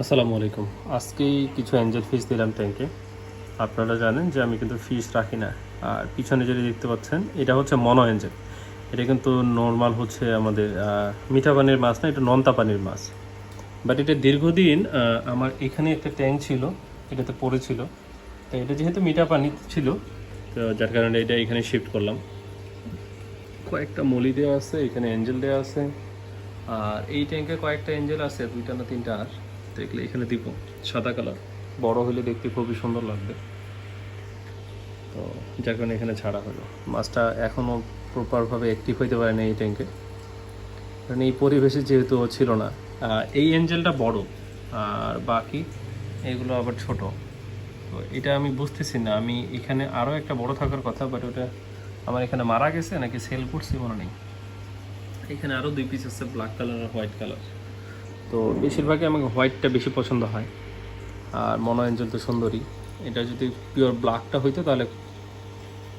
আসসালামু আলাইকুম। আজকেই কিছু অ্যাঞ্জেল ফিশ দিলাম ট্যাঙ্কে আপনারা জানেন যে আমি কিন্তু ফিশ রাখি না। আর পিছনে যেটা দেখতে পাচ্ছেন, এটা হচ্ছে মনো অ্যাঞ্জেল এটা কিন্তু নর্মাল হচ্ছে আমাদের মিঠা পানির মাছ না, এটা নন্তা পানির মাছ। বাট এটা দীর্ঘদিন আমার এখানে একটা ট্যাঙ্ক ছিল, এটাতে পড়েছিল। তো এটা যেহেতু মিঠা পানি ছিল, তো যার কারণে এটা এখানে শিফট করলাম। কয়েকটা মলি দেওয়া আছে, এখানে অ্যাঞ্জেল দেওয়া আছে। আর এই ট্যাঙ্কে কয়েকটা অ্যাঞ্জেল আছে, দুইটা না তিনটা আর। দেখলে এখানে দিব সাদা কালার। বড় হলে দেখতে খুবই সুন্দর লাগবে। তো যার কারণে এখানে ছাড়া হলো। মাছটা এখনও প্রপারভাবে অ্যাক্টিভ হইতে পারে না এই ট্যাঙ্কে কারণ এই পরিবেশে যেহেতু ছিল না এই অ্যাঞ্জেলটা বড় আর বাকি এগুলো আবার ছোট। তো এটা আমি বুঝতেছি না আমি এখানে আরও একটা বড় থাকার কথা বাট ওটা আমার এখানে মারা গেছে নাকি সেল করছি মনে নেই। এখানে আরও দুই পিস আছে ব্ল্যাক কালার আর হোয়াইট কালার তো বেশিরভাগই আমাকে হোয়াইটটা বেশি পছন্দ হয়। আর মনো অ্যাঞ্জেল তো সুন্দরী। এটা যদি পিওর ব্ল্যাকটা হইতো তাহলে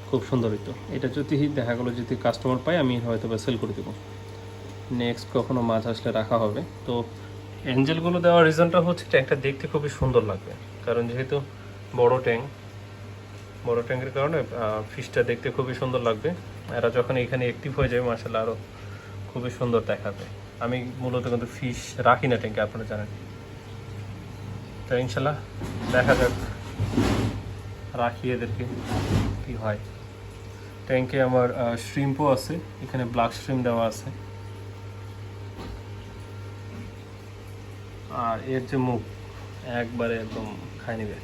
খুব সুন্দর হইতো। এটা যদি দেখা গেলো যদি কাস্টমার পাই আমি হয়তো বা সেল করে দেবো। নেক্সট কখনো মাছ আসলে রাখা হবে। তো অ্যাঞ্জেলগুলো দেওয়ার রিজনটা হচ্ছে ট্যাঙ্কটা দেখতে খুবই সুন্দর লাগবে। কারণ যেহেতু বড় ট্যাঙ্ক বড় ট্যাঙ্কের কারণে ফিশটা দেখতে খুবই সুন্দর লাগবে। এরা যখন এখানে অ্যাক্টিভ হয়ে যাবে মাসাল্লাহ আরও খুবই সুন্দর দেখাবে। আমি মূলত কিন্তু ফিশ রাখি না ট্যাঙ্কে আপনারা জানেন। তো ইনশাল্লাহ দেখা যাক, রাখি এদেরকে কি হয়। ট্যাঙ্কে আমার শ্রিম্পও আছে, এখানে ব্ল্যাক শ্রিম দেওয়া আছে। আর এর যে মুখ, একবারে একদম খাই নেবে।